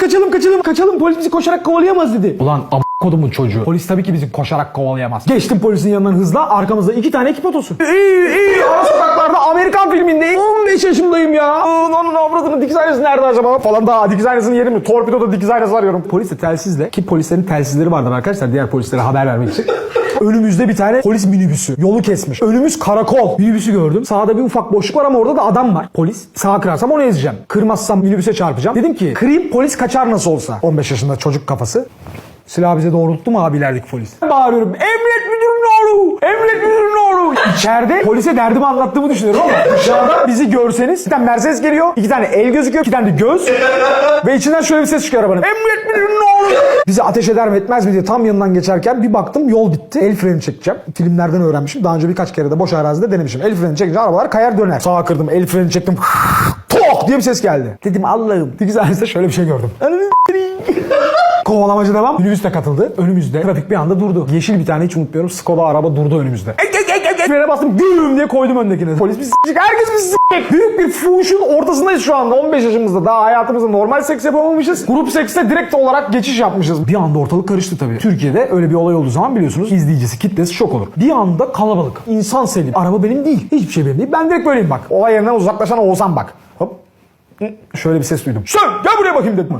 Kaçalım kaçalım kaçalım polis bizi koşarak kovalayamaz dedi. Ulan ab kodumun çocuğu. Polis tabii ki bizi koşarak kovalayamaz. Geçtim polisin yanından hızla arkamızda iki tane ekip otosu. İyi iyi ara sokaklarda Amerikan filmindeyim. 15 yaşındayım ya. Onun avradını dikiz aynası nerede acaba falan daha dikiz aynasını yerim mi? Torpidoda dikiz aynası arıyorum. Polis de telsizle ki polislerin telsizleri vardır arkadaşlar diğer polislere haber vermek için. Önümüzde bir tane polis minibüsü. Yolu kesmiş. Önümüz karakol. Minibüsü gördüm. Sağda bir ufak boşluk var ama orada da adam var. Polis. Sağa kırarsam onu ezeceğim. Kırmazsam minibüse çarpacağım. Dedim ki kırayım polis kaçar nasıl olsa. 15 yaşında çocuk kafası. Silah bize doğrulttu mu abilerdeki polis? Bağırıyorum. Emniyet müdürünün oğlu! Emniyet müdürünün oğlu! İçeride polise derdimi anlattığımı düşünüyorum ama dışarıda bizi görseniz bir tane Mercedes geliyor, iki tane el gözüküyor, iki tane de göz ve içinden şöyle bir ses çıkıyor arabanın. Emniyet müdürünün oğlu! Bizi ateş eder mi etmez mi diye tam yanından geçerken bir baktım yol bitti. El freni çekeceğim. Filmlerden öğrenmişim. Daha önce birkaç kere de boş arazide denemişim. El freni çekince arabalar kayar döner. Sağa kırdım, el freni çektim. Tok diye bir ses geldi. Dedim Allah'ım. Dikiz ailesinde şöyle bir şey gördüm. Kovalamacı devam. Minibüs de katıldı. Önümüzde trafik bir anda durdu. Yeşil bir tane hiç unutmuyorum. Skoda araba durdu önümüzde. Frene bastım güm diye koydum öndekine. Polis bir s**cik. Herkes bir s**cik. Büyük bir fuhuşun ortasındayız şu anda. 15 yaşımızda. Daha hayatımızda normal seks yapamamışız. Grup sekste direkt olarak geçiş yapmışız. Bir anda ortalık karıştı tabii. Türkiye'de öyle bir olay olduğu zaman biliyorsunuz izleyicisi kitlesi şok olur. Bir anda kalabalık. İnsan selim. Araba benim değil. Hiçbir şey benim değil. Ben direkt böyleyim bak. Olay yerinden uzaklaşan Oğuzhan bak. Hop. Şöyle bir ses duydum. Sen gel buraya bakayım dedim.